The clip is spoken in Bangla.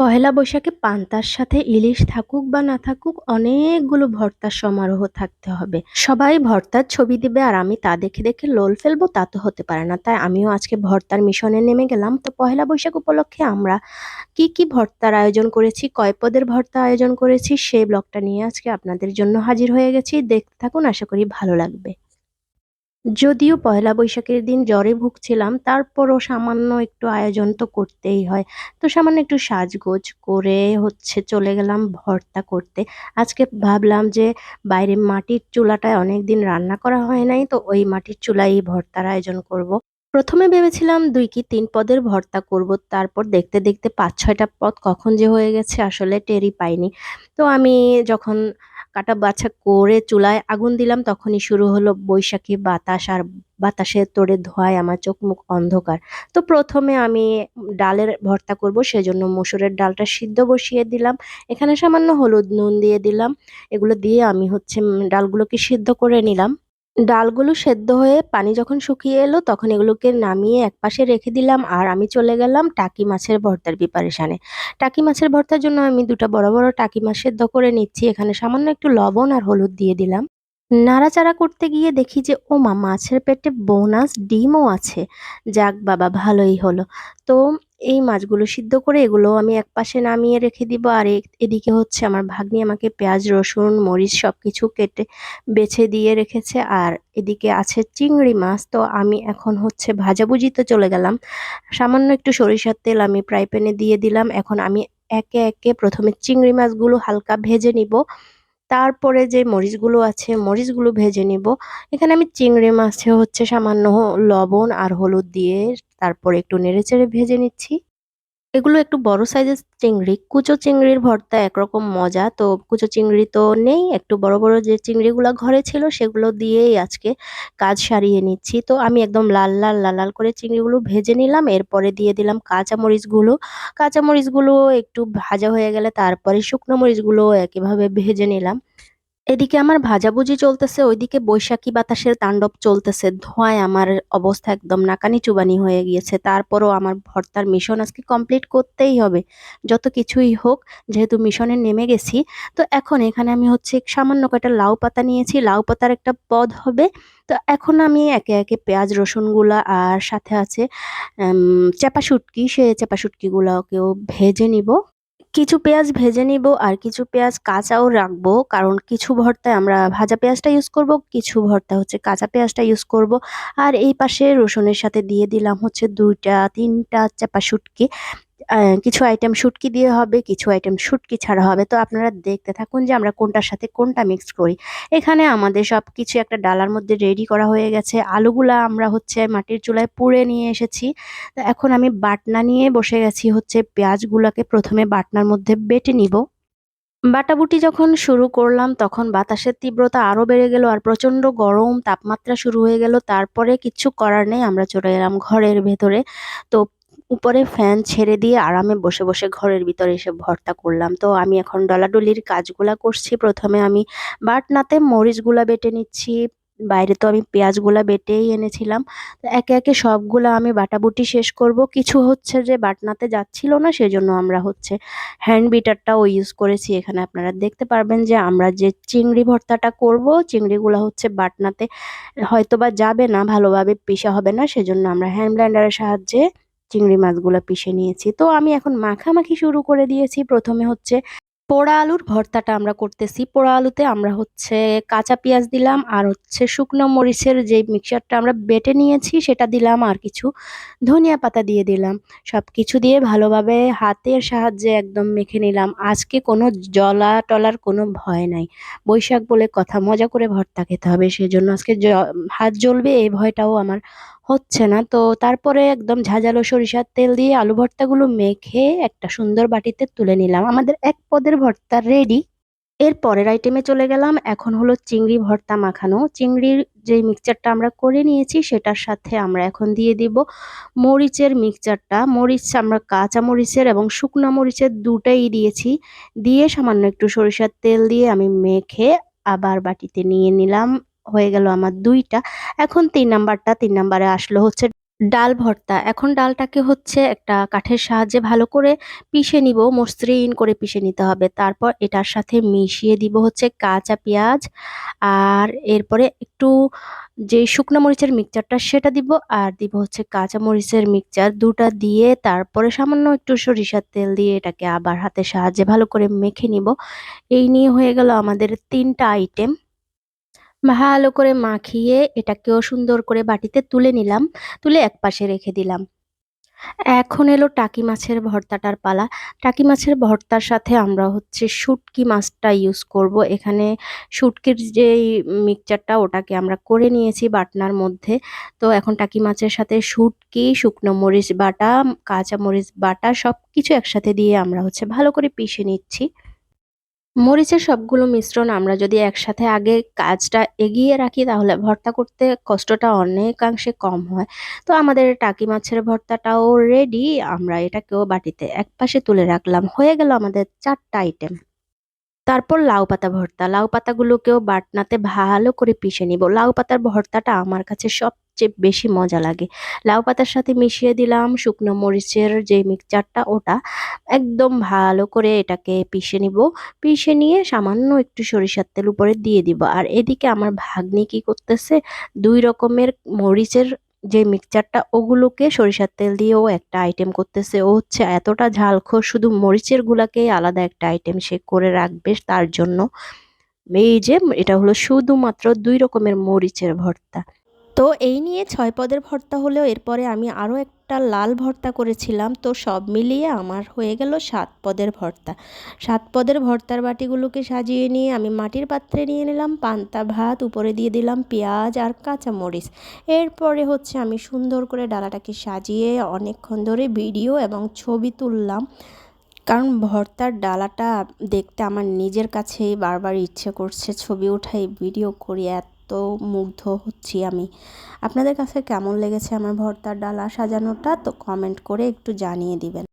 পহেলা বৈশাখে পান্তার সাথে ইলিশ থাকুক বা না থাকুক, অনেকগুলো ভর্তার সমারোহ থাকতে হবে। সবাই ভর্তার ছবি দিবে আর আমি তা দেখে দেখে লোল ফেলব, তা তো হতে পারে না। তাই আমিও আজকে ভর্তার মিশনে নেমে গেলাম। তো পহেলা বৈশাখ উপলক্ষে আমরা কি কি ভর্তার আয়োজন করেছি, কয় পদের ভর্তা আয়োজন করেছি সেই ব্লগটা নিয়ে আজকে আপনাদের জন্য হাজির হয়ে গেছি। দেখতে থাকুন, আশা করি ভালো লাগবে। যদিও পয়লা বৈশাখের দিন জ্বরে ভুগছিলাম, তারপরও সামান্য একটু আয়োজন তো করতেই হয়। তো সামান্য একটু সাজগোজ করে হচ্ছে চলে গেলাম ভর্তা করতে। আজকে ভাবলাম যে বাইরে মাটির চুলাটায় অনেক দিন রান্না করা হয় নাই, তো ওই মাটির চুলায় এই ভর্তার আয়োজন করব। প্রথমে ভেবেছিলাম দুই কি তিন পদের ভর্তা করব, তারপর দেখতে দেখতে পাঁচ ছয়টা পদ কখন যে হয়ে গেছে আসলে টেরই পাইনি। তো আমি যখন কাটা বাছা করে চুলায় আগুন দিলাম, তখনই শুরু হলো বৈশাখী বাতাস আর বাতাসে তোড়ে ধোয়ায় আমার চোখ মুখ অন্ধকার। তো প্রথমে আমি ডালের ভর্তা করব, সেজন্য মসুরের ডালটা সিদ্ধ বসিয়ে দিলাম। এখানে সামান্য হলুদ নুন দিয়ে দিলাম। এগুলো দিয়ে আমি হচ্ছে ডালগুলোকে সিদ্ধ করে নিলাম। ডালগুলো সেদ্ধ হয়ে পানি যখন শুকিয়ে এলো, তখন এগুলোকে নামিয়ে একপাশে রেখে দিলাম। আর আমি চলে গেলাম টাকি মাছের ভর্তার প্রিপারেশানে টাকি মাছের ভর্তার জন্য আমি দুটো বড় বড় টাকি মাছ সেদ্ধ করে নিচ্ছি। এখানে সামান্য একটু লবণ আর হলুদ দিয়ে দিলাম। নাড়াচাড়া করতে গিয়ে দেখি যে ও মা মাছের পেটে বোনাস ডিমও আছে। যাক বাবা, ভালোই হলো। তো এই মাছগুলো সিদ্ধ করে এগুলো আমি এক পাশে নামিয়ে রেখে দিব আর এদিকে হচ্ছে আমার ভাগ্নি আমাকে পেঁয়াজ, রসুন, মরিচ সব কিছু কেটে বেছে দিয়ে রেখেছে। আর এদিকে আছে চিংড়ি মাছ, তো আমি এখন হচ্ছে ভাজাভুজিতে চলে গেলাম। সামান্য একটু সরিষার তেল আমি ফ্রাই প্যানে দিয়ে দিলাম। এখন আমি একে একে প্রথমে চিংড়ি মাছগুলো হালকা ভেজে নিব। তারপরে যে মরিচগুলো আছে, মরিচগুলো ভেজে নিব। এখানে আমি চিংড়ি মাছে হচ্ছে সামান্য লবণ আর হলুদ দিয়ে তারপরে একটু নেড়েচেড়ে ভেজে নিচ্ছি। এগুলো একটু বড় সাইজের চিংড়ি। কুচো চিংড়ির ভর্তা একরকম মজা। তো কুচো চিংড়ি তো নেই। একটু বড় বড় যে চিংড়িগুলো ঘরে ছিল, সেগুলো দিয়েই আজকে কাজ সারিয়ে নিচ্ছি। তো আমি একদম লাল লাল লাল লাল করে চিংড়িগুলো ভেজে নিলাম। এরপরে দিয়ে দিলাম কাঁচামরিচগুলো। কাঁচামরিচগুলো একটু ভাজা হয়ে গেলে তারপরে শুকনো মরিচগুলো একইভাবে ভেজে নিলাম। এদিকে আমার ভাজাভুজি চলতেছে, ওইদিকে বৈশাখী বাতাসের তাণ্ডব চলতেছে। ধোঁয়ায় আমার অবস্থা একদম নাকানি চুবানি হয়ে গিয়েছে। তারপরও আমার ভর্তার মিশন আজকে কমপ্লিট করতেই হবে। যত কিছুই হোক, যেহেতু মিশনে নেমে গেছি, তো এখন এখানে আমি হচ্ছে সামান্য কয়েকটা লাউ পাতা নিয়েছি। লাউ পাতার একটা পদ হবে। তো এখন আমি একে একে পেঁয়াজ, রসুনগুলা আর সাথে আছে চেপা শুটকি সে চেপা শুটকিগুলোকেও ভেজে নিব। কিছু পেঁয়াজ ভেজে নিব আর কিছু পেঁয়াজ কাঁচাও রাখব, কারণ কিছু ভর্তায় আমরা ভাজা পেঁয়াজটা ইউজ করব, কিছু ভর্তা হচ্ছে কাঁচা পেঁয়াজটা ইউজ করব। আর এই পাশে রসুনের সাথে দিয়ে দিলাম হচ্ছে দুইটা, তিনটা চাপা শুটকি। কিছু আইটেম শুটকি দিয়ে হবে, কিছু আইটেম শুটকি ছাড়া হবে। তো আপনারা দেখতে থাকুন যে আমরা কোনটার সাথে কোনটা মিক্স করি। এখানে আমাদের সব কিছু একটা ডালার মধ্যে রেডি করা হয়ে গেছে। আলুগুলা আমরা হচ্ছে মাটির চুলায় পুড়ে নিয়ে এসেছি। তো এখন আমি বাটনা নিয়ে বসে গেছি হচ্ছে পেঁয়াজগুলোকে প্রথমে বাটনার মধ্যে বেটে নিব। বাটাবুটি যখন শুরু করলাম তখন বাতাসের তীব্রতা আরও বেড়ে গেল আর প্রচণ্ড গরম, তাপমাত্রা শুরু হয়ে গেল। তারপরে কিচ্ছু করার নেই, আমরা চলে এলাম ঘরের ভেতরে। তো উপরে ফ্যান ছেড়ে দিয়ে আরামে বসে বসে ঘরের ভিতরে এসে ভর্তা করলাম। তো আমি এখন ডলাডলির কাজগুলা করছি। প্রথমে আমি বাটনাতে মরিচগুলা বেটে নিচ্ছি। বাইরে তো আমি পেঁয়াজগুলা বেটেই এনেছিলাম। তো একে একে সবগুলো আমি বাটাবুটি শেষ করব। কিছু হচ্ছে যে বাটনাতে যাচ্ছিল না, সেজন্য আমরা হচ্ছে হ্যান্ড বিটারটাও ইউজ করেছি। এখানে আপনারা দেখতে পারবেন যে আমরা যে চিংড়ি ভর্তাটা করব, চিংড়িগুলো হচ্ছে বাটনাতে হয়তো বা যাবে না, ভালোভাবে পিসা হবে না, সেজন্য আমরা হ্যান্ড ব্লেন্ডারের সাহায্যে চিংড়ি মাছগুলো পিষে নিয়েছি। তো আমি এখন মাখামাখি শুরু করে দিয়েছি। প্রথমে হচ্ছে পোড়া আলুর ভর্তাটা আমরা করতেছি। পোড়া আলুতে আমরা হচ্ছে কাঁচা পেঁয়াজ দিলাম আর হচ্ছে শুকনো মরিচের যে মিক্সারটা আমরা বেটে নিয়েছি সেটা দিলাম আর কিছু ধনিয়া পাতা দিয়ে দিলাম। সব কিছু দিয়ে ভালোভাবে হাতের সাহায্যে একদম মেখে নিলাম। আজকে কোনো জলা টলার কোনো ভয় নাই। বৈশাখ বলে কথা, মজা করে ভর্তা খেতে হবে। সেজন্য আজকে হাত জ্বলবে, এই ভয়টাও আমার হচ্ছে না। তো তারপরে একদম ঝাঁঝালো সরিষার তেল দিয়ে আলু ভর্তাগুলো মেখে একটা সুন্দর বাটিতে তুলে নিলাম। আমাদের এক পদের ভর্তা রেডি এর পরের আইটেমে চলে গেলাম। এখন হলো চিংড়ি ভর্তা মাখানো। চিংড়ির যে মিক্সচারটা আমরা করে নিয়েছি, সেটার সাথে আমরা এখন দিয়ে দিব মরিচের মিক্সচারটা মরিচ আমরা কাঁচা মরিচের এবং শুকনো মরিচের দুটাই দিয়েছি। দিয়ে সামান্য একটু সরিষার তেল দিয়ে আমি মেখে আবার বাটিতে নিয়ে নিলাম। হয়ে গেল আমার দুইটা। এখন তিন নাম্বারটা, তিন নাম্বারে আসলো হচ্ছে ডাল ভর্তা। এখন ডালটাকে হচ্ছে একটা কাঠের সাহায্যে ভালো করে পিষে নিব, মসৃণ করে পিষে নিতে হবে। তারপর এটার সাথে মিশিয়ে দিব হচ্ছে কাঁচা পেঁয়াজ, আর এরপরে একটু যে শুকনো মরিচের মিক্সচারটা সেটা দিব, আর দিব হচ্ছে কাঁচা মরিচের মিক্সচার। দুটা দিয়ে তারপরে সামান্য একটু সরিষার তেল দিয়ে এটাকে আবার হাতের সাহায্যে ভালো করে মেখে নিব। এই নিয়ে হয়ে গেল আমাদের তিনটা আইটেম ভালো করে মাখিয়ে এটাকেও সুন্দর করে বাটিতে তুলে নিলাম, তুলে একপাশে রেখে দিলাম। এখন এলো টাকি মাছের ভর্তাটার পালা। টাকি মাছের ভর্তার সাথে আমরা হচ্ছে শুটকি মাছটা ইউজ করব। এখানে শুটকির যেই মিক্সচারটা ওটাকে আমরা করে নিয়েছি বাটনার মধ্যে। তো এখন টাকি মাছের সাথে শুটকি, শুকনো মরিচ বাটা, কাঁচা মরিচ বাটা সব কিছু একসাথে দিয়ে আমরা হচ্ছে ভালো করে পিষে নিচ্ছি। মরিচের সবগুলো মিশ্রণ আমরা যদি একসাথে আগে কাজটা এগিয়ে রাখি, তাহলে ভর্তা করতে কষ্টটা অনেকাংশে কম হয়। তো আমাদের টাকি মাছের ভর্তাটাও রেডি আমরা এটাকেও বাটিতে একপাশে তুলে রাখলাম। হয়ে গেল আমাদের চারটা আইটেম তারপর লাউ পাতা ভর্তা। লাউ পাতাগুলোকেও বাটনাতে ভালো করে পিষে নিব। লাউ পাতার ভর্তাটা আমার কাছে সবচেয়ে বেশি মজা লাগে। লাউ পাতার সাথে মিশিয়ে দিলাম শুকনো মরিচের যে মিক্সচারটা, ওটা একদম ভালো করে এটাকে পিষে নিব। পিষে নিয়ে সামান্য একটু সরিষার তেল উপরে দিয়ে দিব। আর এদিকে আমার ভাগ্নি কি করতেছে, দুই রকমের মরিচের যে মিক্সচারটা, ওগুলোকে সরিষার তেল দিয়েও একটা আইটেম করতেছে। ও হচ্ছে এতটা ঝালখোর, শুধু মরিচের গুলাকেই আলাদা একটা আইটেম সে করে রাখবে তার জন্য। এই যে, এটা হলো শুধুমাত্র দুই রকমের মরিচের ভর্তা। তো এই নিয়ে ছয় পদের ভর্তা হলেও এরপরে আমি আরও একটা লাল ভর্তা করেছিলাম। তো সব মিলিয়ে আমার হয়ে গেল সাত পদের ভর্তা। সাত পদের ভর্তার বাটিগুলোকে সাজিয়ে নিয়ে আমি মাটির পাত্রে নিয়ে নিলাম পান্তা, ভাত, উপরে দিয়ে দিলাম পেঁয়াজ আর কাঁচা মরিচ এরপরে হচ্ছে আমি সুন্দর করে ডালাটাকে সাজিয়ে অনেকক্ষণ ধরে ভিডিও এবং ছবি তুললাম। কারণ ভর্তার ডালাটা দেখতে আমার নিজের কাছেই বারবার ইচ্ছে করছে ছবি উঠাই, ভিডিও করি, এত তো মুগ্ধ হচ্ছি আমি। আপনাদের কাছে কেমন লেগেছে আমার ভর্তার ডালা সাজানোটা? তো কমেন্ট করে একটু জানিয়ে দিবেন।